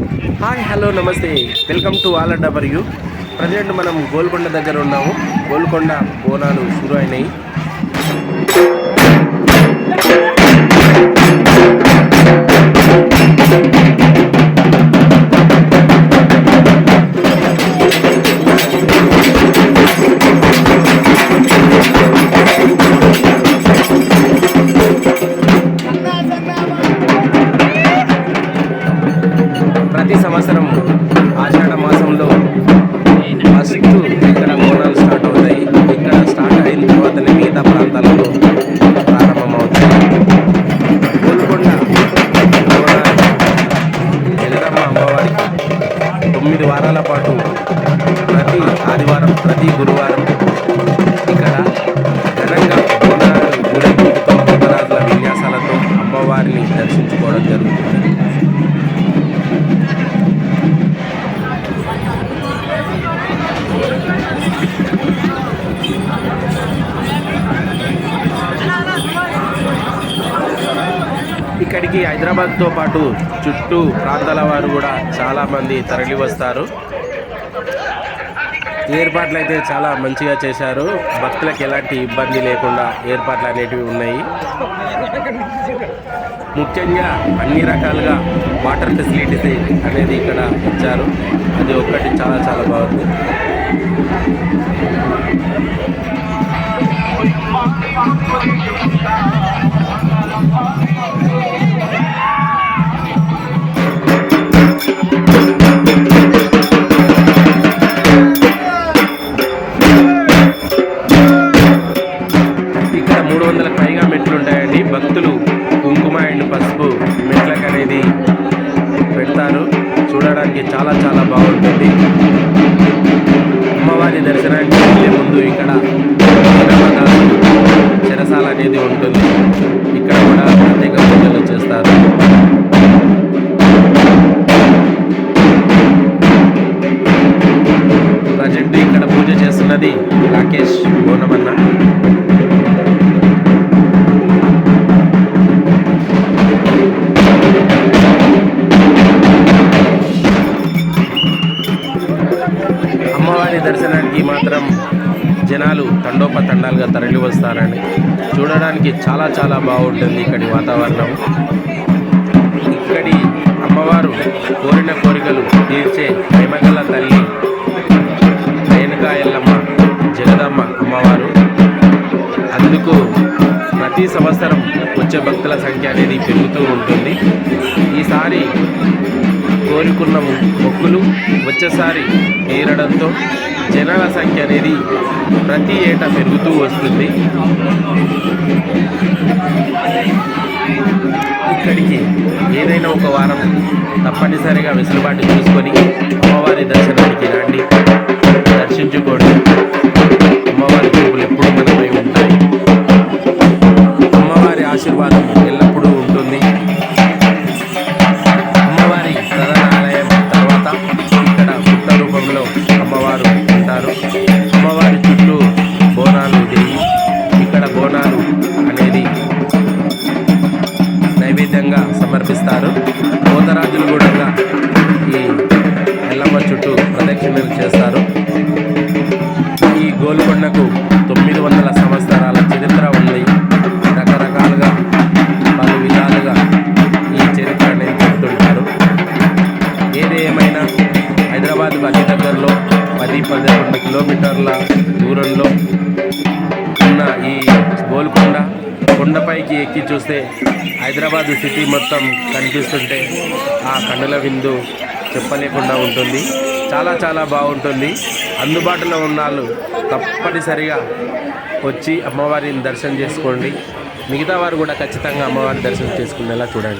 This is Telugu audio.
హాయ్ హలో నమస్తే. వెల్కమ్ టు ఆల్ డబర్ యూ. ప్రజెంట్ మనం గోల్కొండ దగ్గర ఉన్నాము. గోల్కొండ బోనాలు షురు అయినాయి. గురువారం ఇక్కడ ఘనంగా బోనాలు ఊరేగింపుతో విన్యాసాలతో అమ్మవారిని దర్శించుకోవడం జరుగుతుంది. ఇక్కడికి హైదరాబాద్తో పాటు చుట్టూ ప్రాంతాల వారు కూడా చాలామంది తరలి వస్తారు ఏర్పాట్లు అయితే చాలా మంచిగా చేశారు. భక్తులకు ఎలాంటి ఇబ్బంది లేకుండా ఏర్పాట్లు అనేటివి ఉన్నాయి. ముఖ్యంగా అన్ని రకాలుగా వాటర్ ఫెసిలిటీస్ అనేది ఇక్కడ ఇచ్చారు. అది ఒక్కటి చాలా చాలా బాగుంది. ఇక్కడ చెరసాల అనేది ఉంటుంది. ఇక్కడ కూడా ప్రత్యేక పూజలు చేస్తారు. ప్రజెంట్ ఇక్కడ పూజ చేస్తున్నది రాకేష్ బోనమన్న. అమ్మవారి దర్శనానికి మాత్రం జనాలు తండోపతండాలుగా తరలి వస్తారని చూడడానికి చాలా చాలా బాగుంటుంది ఇక్కడి వాతావరణం. ఇక్కడి అమ్మవారు కోరిన కోరికలు తీర్చే ప్రేమగల తల్లి రేణుకా ఎల్లమ్మ జగదమ్మ అమ్మవారు. అందుకు ప్రతి సంవత్సరం వచ్చే భక్తుల సంఖ్య అనేది పెరుగుతూ ఉంటుంది. ఈసారి కోరుకున్న మొక్కులు వచ్చేసారి తీరడంతో జనాల సంఖ్య అనేది ప్రతి ఏటా పెరుగుతూ వస్తుంది. ఇక్కడికి ఏదైనా ఒక వారం తప్పనిసరిగా వెసులుబాటు చూసుకొని అమ్మవారి దర్శనానికి రండి. దర్శించుకోండి. చుట్టూ చేస్తారు? ఈ గోల్కొండకు తొమ్మిది వందల సంవత్సరాల చరిత్ర ఉంది. రకరకాలుగా పలు విధాలుగా ఈ చరిత్ర అనేది చెప్తుంటారు. ఏది ఏమైనా హైదరాబాద్కు అతి దగ్గరలో పది పదకొండు కిలోమీటర్ల దూరంలో ఉన్న ఈ గోల్కొండ కొండపైకి ఎక్కి చూస్తే హైదరాబాద్ సిటీ మొత్తం కనిపిస్తుంటే ఆ కన్నుల విందు చెప్పలేకుండా ఉంటుంది. చాలా చాలా బాగుంటుంది. అందుబాటులో ఉన్న వాళ్ళు తప్పనిసరిగా వచ్చి అమ్మవారిని దర్శనం చేసుకోండి. మిగతా వారు కూడా ఖచ్చితంగా అమ్మవారిని దర్శనం చేసుకునేలా చూడండి.